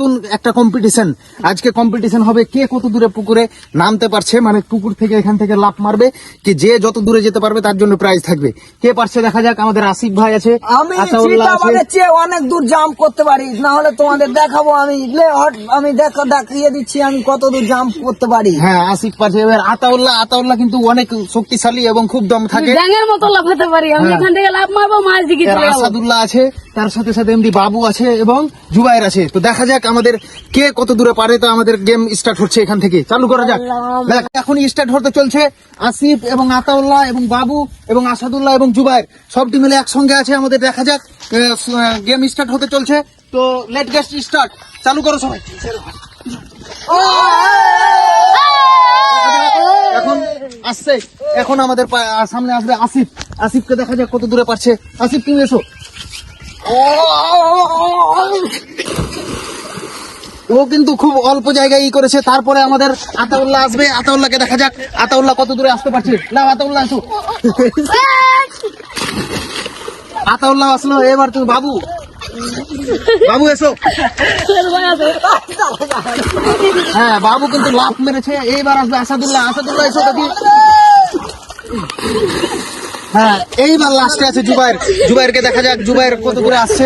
নতুন একটা কম্পিটিশন আজকে কম্পিটিশন হবে কে কত দূরে পুকুরে নামতে পারছে মানে পুকুর থেকে এখান থেকে লাফ মারবে কি যে যত দূরে যেতে পারবে তার জন্য প্রাইজ থাকবে। কে পারছে দেখা যাক আমাদের আসিফ ভাই আছে আমি চেয়ে অনেক দূর জাম্প করতে পারি না হলে তোমাদের দেখাবো আমি আমি দেখা দেখিয়ে দিচ্ছি আমি কত দূর জাম্প করতে পারি। হ্যাঁ আসিফ পারছে। এবার আতাউল্লাহ আতাউল্লাহ কিন্তু অনেক শক্তিশালী এবং খুব দম থাকে। ব্যাঙের মতো লাফাতে পারি আমি হ্যাঁ। এখান থেকে লাফ মারবো মাছ দিকে আসাদুল্লাহ আছে তার সাথে সাথে এমডি বাবু আছে এবং জুবাইর আছে। তো দেখা যাক আমাদের কে কত দূরে পারে তো আমাদের গেম স্টার্ট হচ্ছে এখান থেকে। চালু করা যাক। দেখ, এখনই স্টার্ট হতে চলছে আসিফ এবং আতাউল্লাহ এবং বাবু এবং আসাদুল্লাহ এবং জুবাইর সবটি মিলে একসঙ্গে আছে আমাদের দেখা যাক গেম স্টার্ট হতে চলছে। তো লেট গেস্ট স্টার্ট চালু করো সবাই। এখন আসছে। এখন আমাদের সামনে আসবে আসিফ। আসিফকে দেখা যাক কত দূরে পারছে। আসিফ তুমি এসো। ও কিন্তু খুব অল্প জায়গায় ই করেছে। তারপরে আমাদের আতাউল্লাহ আসবে। আতাউল্লাহকে দেখা যাক। আতাউল্লাহ কত দূরে আসতে পারছে? না আতাউল্লাহ, আসো। আতাউল্লাহ আসলো। এবার তুমি বাবু। বাবু, এসো। হ্যাঁ বাবু কিন্তু লাফ মেরেছে। এইবার আসবে আসাদুল্লাহ। আসাদুল্লাহ, এসো দেখি। হ্যাঁ এইবার লাস্টে আছে জুবাইর। জুবাইরকে দেখা যাক জুবাইর কত করে আসছে।